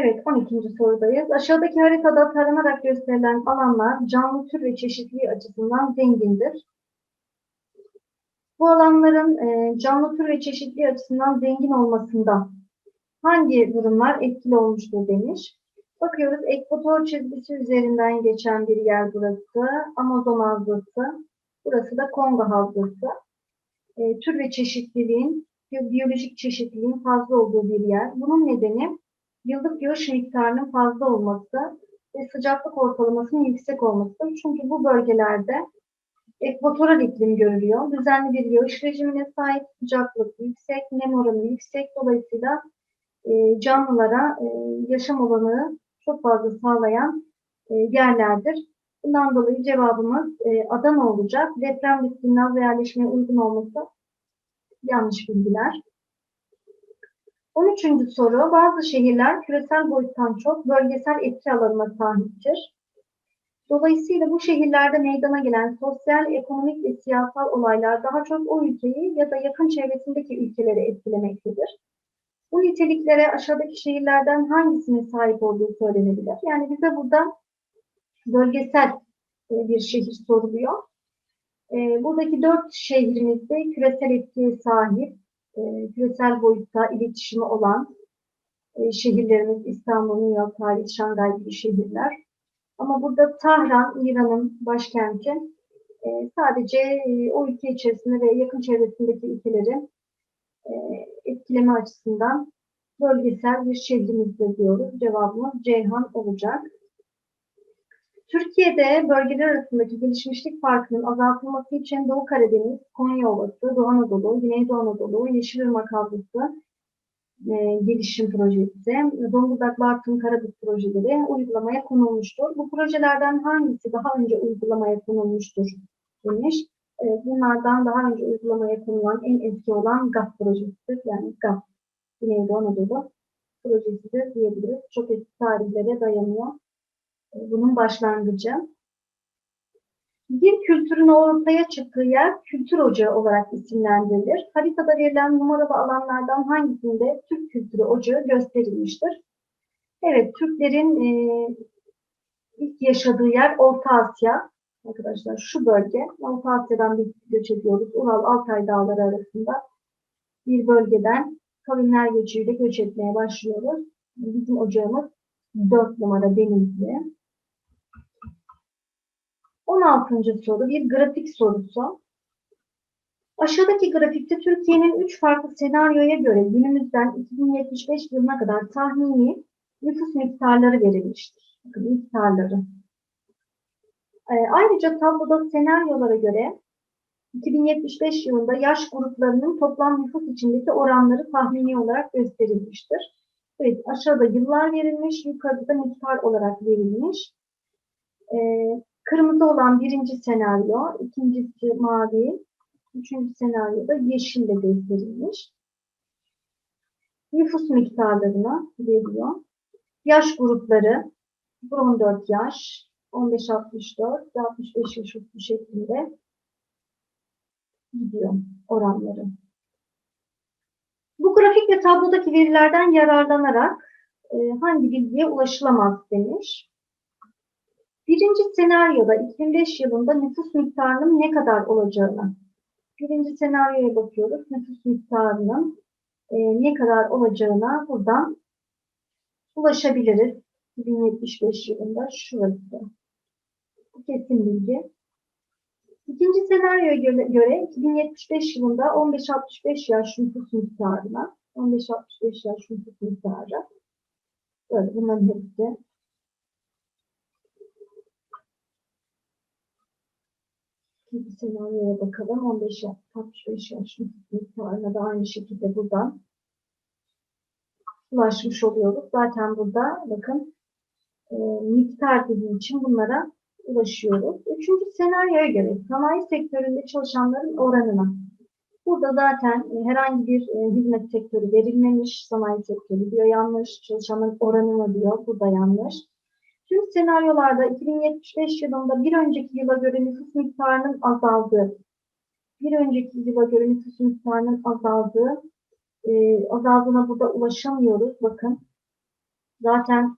Evet, 12. sorudayız. Aşağıdaki haritada taranarak gösterilen alanlar canlı tür ve çeşitliliği açısından zengindir. Bu alanların e, canlı tür ve çeşitliliği açısından zengin olmasında hangi durumlar etkili olmuştur demiş. Bakıyoruz, ekvator çizgisi üzerinden geçen bir yer burası. Amazon havzası. Burası da Kongo havzası. E, tür ve çeşitliliğin, biyolojik çeşitliliğin fazla olduğu bir yer. Bunun nedeni yıllık yağış miktarının fazla olması ve sıcaklık ortalamasının yüksek olmasıdır. Çünkü bu bölgelerde ekvatoral iklim görülüyor. Düzenli bir yağış rejimine sahip, sıcaklık yüksek, nem oranı yüksek. Dolayısıyla e, canlılara e, yaşam olanı çok fazla sağlayan e, yerlerdir. Bundan dolayı cevabımız e, Adana olacak. Deprem riskinin az yerleşmeye uygun olması yanlış bilgiler. 13. soru. Bazı şehirler küresel boyuttan çok bölgesel etki alanına sahiptir. Dolayısıyla bu şehirlerde meydana gelen sosyal, ekonomik ve siyasal olaylar daha çok o ülkeyi ya da yakın çevresindeki ülkeleri etkilemektedir. Bu niteliklere aşağıdaki şehirlerden hangisine sahip olduğu söylenebilir. Yani bize burada bölgesel e, bir şehir soruluyor. E, buradaki dört şehrimizde küresel etkiye sahip, e, küresel boyutta iletişimi olan şehirlerimiz İstanbul, New York, Paris, Şangay gibi şehirler. Ama burada Tahran, İran'ın başkenti sadece o ülke içerisinde ve yakın çevresindeki ülkeleri etkileme açısından bölgesel bir şehrimizde diyoruz. Cevabımız Ceyhan olacak. Türkiye'de bölgeler arasındaki gelişmişlik farkının azaltılması için Doğu Karadeniz, Konya Ovası, Doğu Anadolu, Güneydoğu Anadolu, Yeşilırmak Havzası e, gelişim projesi, Zonguldak Bartın Karabük projeleri uygulamaya konulmuştur. Bu projelerden hangisi daha önce uygulamaya konulmuştur demiş. E, bunlardan daha önce uygulamaya konulan en eski olan GAP projesidir. Yani GAP, Güneydoğu Anadolu projesidir diyebiliriz. Çok eski tarihlere dayanıyor bunun başlangıcı. Bir kültürün ortaya çıktığı yer kültür ocağı olarak isimlendirilir. Haritada verilen numaralı alanlardan hangisinde Türk kültürü ocağı gösterilmiştir? Evet, Türklerin e, ilk yaşadığı yer Orta Asya. Arkadaşlar şu bölge, Orta Asya'dan bir göç ediyoruz. Ural Altay Dağları arasında bir bölgeden kavimler göçüyle göç etmeye başlıyoruz. Bizim ocağımız 4 numara Denizli. 16. soru bir grafik sorusu. Aşağıdaki grafikte Türkiye'nin 3 farklı senaryoya göre günümüzden 2075 yılına kadar tahmini nüfus miktarları verilmiştir. Bakın miktarları. Ee, ayrıca tabloda senaryolara göre 2075 yılında yaş gruplarının toplam nüfus içindeki oranları tahmini olarak gösterilmiştir. Evet, aşağıda yıllar verilmiş, yukarıda miktar olarak verilmiş. Ee, Kırmızı olan birinci senaryo, ikincisi mavi, üçüncü senaryoda yeşille gösterilmiş. Nüfus miktarlarına veriyor. Yaş grupları 14 yaş, 15-64 ve 65 yaş üstü şeklinde gidiyor oranları. Bu grafik ve tablodaki verilerden yararlanarak e, hangi bilgiye ulaşılamaz demiş. Birinci senaryoda 2005 yılında nüfus miktarının ne kadar olacağını, birinci senaryoya bakıyoruz. Nüfus miktarının e, ne kadar olacağına buradan ulaşabiliriz. 2075 yılında şurası. Bu kesin bilgi. İkinci senaryoya göre, göre 2075 yılında 15-65 yaş nüfus miktarına, 15-65 yaş nüfus miktarı, böyle bunların hepsi İkinci senaryoya bakalım. 15 yaş, 65 yaş miktarına da aynı şekilde buradan ulaşmış oluyoruz. Zaten burada bakın e, miktar dediği için bunlara ulaşıyoruz. Üçüncü senaryoya göre sanayi sektöründe çalışanların oranına. Burada zaten e, herhangi bir e, hizmet sektörü verilmemiş. Sanayi sektörü diyor yanlış. Çalışanların oranına diyor. Burada yanlış. Tüm senaryolarda 2075 yılında bir önceki yıla göre nüfus miktarının azaldığı, bir önceki yıla göre nüfus miktarının azaldığı, e, azaldığına burada ulaşamıyoruz. Bakın Zaten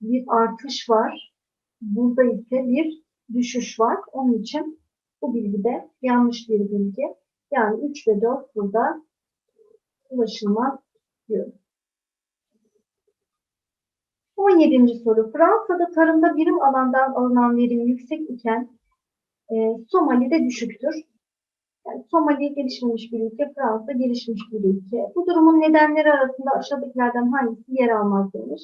bir artış var. Burada ise bir düşüş var. Onun için bu bilgi de yanlış bir bilgi. Yani 3 ve 4 burada ulaşılmaz diyoruz. 17. soru. Fransa'da tarımda birim alandan alınan verim yüksek iken e, Somali'de düşüktür. Yani Somali gelişmemiş bir ülke, Fransa gelişmiş bir ülke. Bu durumun nedenleri arasında aşağıdakilerden hangisi yer almaz demiş.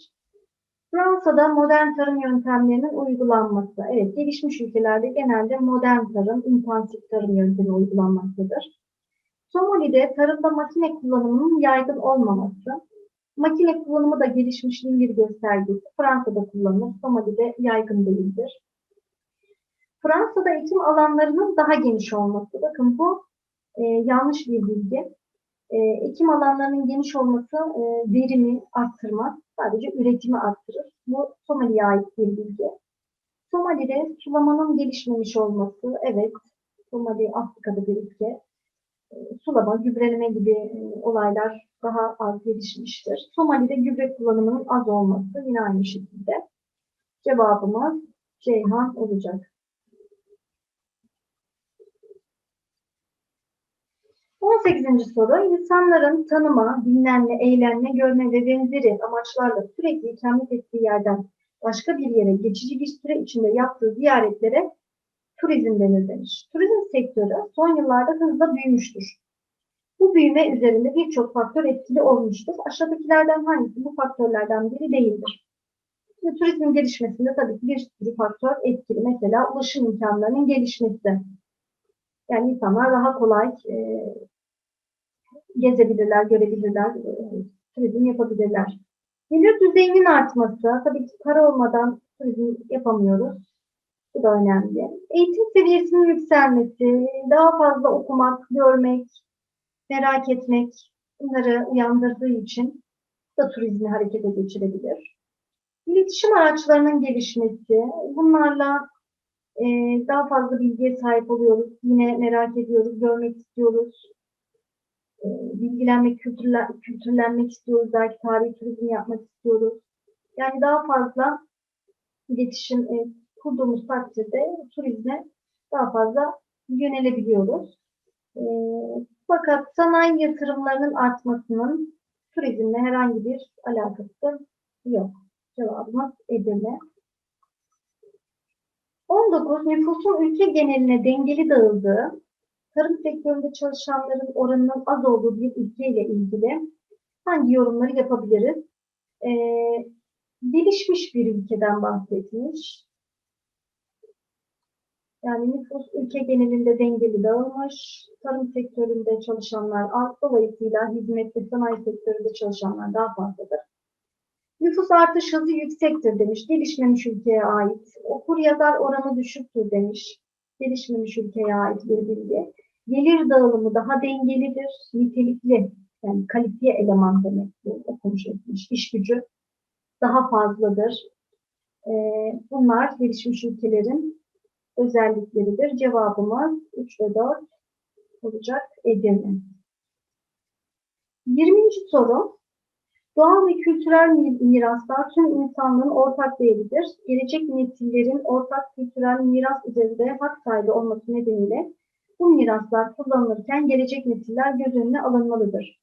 Fransa'da modern tarım yöntemlerinin uygulanması. Evet, gelişmiş ülkelerde genelde modern tarım, intensif tarım yöntemi uygulanmaktadır. Somali'de tarımda makine kullanımının yaygın olmaması. Makine kullanımı da gelişmişliğin bir göstergesi. Fransa'da kullanılır, Somali'de yaygın değildir. Fransa'da ekim alanlarının daha geniş olması. Bakın bu e, yanlış bir bilgi. E, ekim alanlarının geniş olması e, verimi arttırmaz. Sadece üretimi arttırır. Bu Somali'ye ait bir bilgi. Somali'de sulamanın gelişmemiş olması. Evet, Somali Afrika'da bir ülke. E, sulama, gübreleme gibi e, olaylar daha az gelişmiştir. Somali'de gübre kullanımının az olması yine aynı şekilde. Cevabımız Ceyhan olacak. 18. soru. İnsanların tanıma, dinlenme, eğlenme, görme ve benzeri amaçlarla sürekli ikamet ettiği yerden başka bir yere geçici bir süre içinde yaptığı ziyaretlere turizm denir demiş. Turizm sektörü son yıllarda hızla büyümüştür. Bu büyüme üzerinde birçok faktör etkili olmuştur. Aşağıdakilerden hangisi bu faktörlerden biri değildir? Şimdi turizmin gelişmesinde tabii ki bir sürü faktör etkili. Mesela ulaşım imkanlarının gelişmesi. Yani insanlar daha kolay e, gezebilirler, görebilirler, e, turizm yapabilirler. Gelir düzeyinin artması, tabii ki para olmadan turizm yapamıyoruz. Bu da önemli. Eğitim seviyesinin yükselmesi, daha fazla okumak, görmek, merak etmek bunları uyandırdığı için da turizmi harekete geçirebilir. İletişim araçlarının gelişmesi, bunlarla e, daha fazla bilgiye sahip oluyoruz. Yine merak ediyoruz, görmek istiyoruz. E, bilgilenmek, kültürlen, kültürlenmek istiyoruz. Belki tarihi turizm yapmak istiyoruz. Yani daha fazla iletişim e, kurduğumuz takdirde turizme daha fazla yönelebiliyoruz. E, fakat sanayi yatırımlarının artmasının turizmle herhangi bir alakası yok. Cevabımız Edirne. 19. Nüfusun ülke geneline dengeli dağıldığı, tarım sektöründe çalışanların oranının az olduğu bir ülkeyle ilgili hangi yorumları yapabiliriz? Ee, gelişmiş bir ülkeden bahsetmiş. Yani nüfus ülke genelinde dengeli dağılmış, tarım sektöründe çalışanlar az, dolayısıyla hizmet ve sanayi sektöründe çalışanlar daha fazladır. Nüfus artış hızı yüksektir demiş. Gelişmemiş ülkeye ait. Okur yazar oranı düşüktür demiş. Gelişmemiş ülkeye ait bir bilgi. Gelir dağılımı daha dengelidir. Nitelikli yani kalifiye eleman demek bu okumuş etmiş. İş gücü daha fazladır. Ee, bunlar gelişmiş ülkelerin özellikleridir. Cevabımız 3 ve 4 olacak Edirne. 20. soru. Doğal ve kültürel miraslar tüm insanlığın ortak değeridir. Gelecek nesillerin ortak kültürel miras üzerinde hak sahibi olması nedeniyle bu miraslar kullanılırken gelecek nesiller göz önüne alınmalıdır.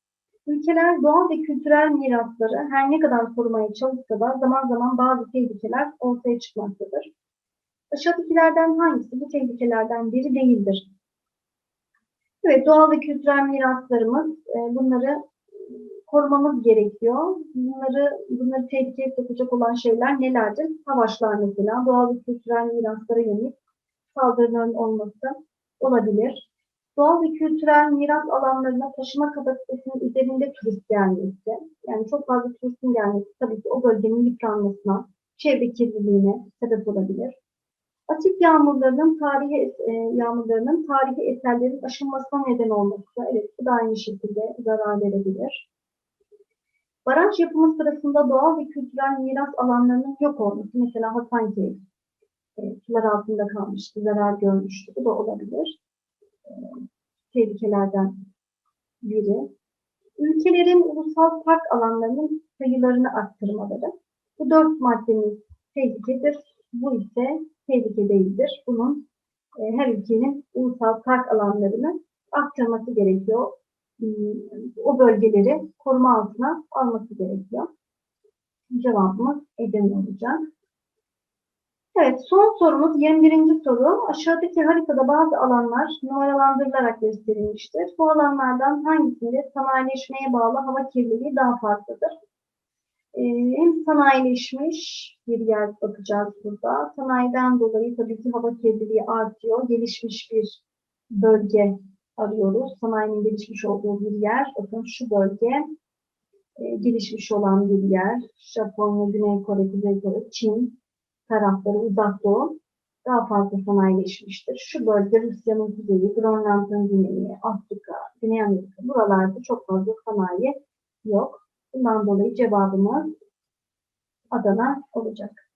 Ülkeler doğal ve kültürel mirasları her ne kadar korumaya çalışsa da zaman zaman bazı tehlikeler ortaya çıkmaktadır. Aşağıdakilerden hangisi bu tehlikelerden biri değildir? Evet, doğal ve kültürel miraslarımız, e, bunları korumamız gerekiyor. Bunları bunları tehlikeye sokacak olan şeyler nelerdir? Savaşlar mesela, doğal ve kültürel miraslara yönelik saldırıların olması olabilir. Doğal ve kültürel miras alanlarına taşıma kapasitesinin üzerinde turist gelmesi, yani çok fazla turistin gelmesi tabii ki o bölgenin yıpranmasına, çevre kirliliğine sebep olabilir. Asit yağmurlarının tarihi e, yağmurlarının tarihi eserlerin aşınmasına neden olması, evet bu da aynı şekilde zarar verebilir. Baraj yapımı sırasında doğal ve kültürel miras alanlarının yok olması, mesela Hasankeyf, e, sular altında kalmıştı, zarar görmüştü. Bu da olabilir. E, tehlikelerden biri. Ülkelerin ulusal park alanlarının sayılarını arttırmaları. Bu dört maddemiz tehlikedir. Bu ise tehlike değildir. Bunun e, her ülkenin ulusal park alanlarını arttırması gerekiyor. Hmm, O bölgeleri koruma altına alması gerekiyor. Cevabımız Edirne olacak. Evet, son sorumuz 21. soru. Aşağıdaki haritada bazı alanlar numaralandırılarak gösterilmiştir. Bu alanlardan hangisinde sanayileşmeye bağlı hava kirliliği daha fazladır? Ee, hem sanayileşmiş bir yer bakacağız burada. Sanayiden dolayı tabii ki hava kirliliği artıyor. Gelişmiş bir bölge arıyoruz. Sanayinin gelişmiş olduğu bir yer. Bakın şu bölge e, gelişmiş olan bir yer. Japonya, Güney Kore, Kuzey Kore, Çin tarafları uzak doğu daha fazla sanayileşmiştir. Şu bölge Rusya'nın kuzeyi, Grönland'ın güneyi, Afrika, Güney Amerika buralarda çok fazla sanayi yok. Bundan dolayı cevabımız Adana olacak.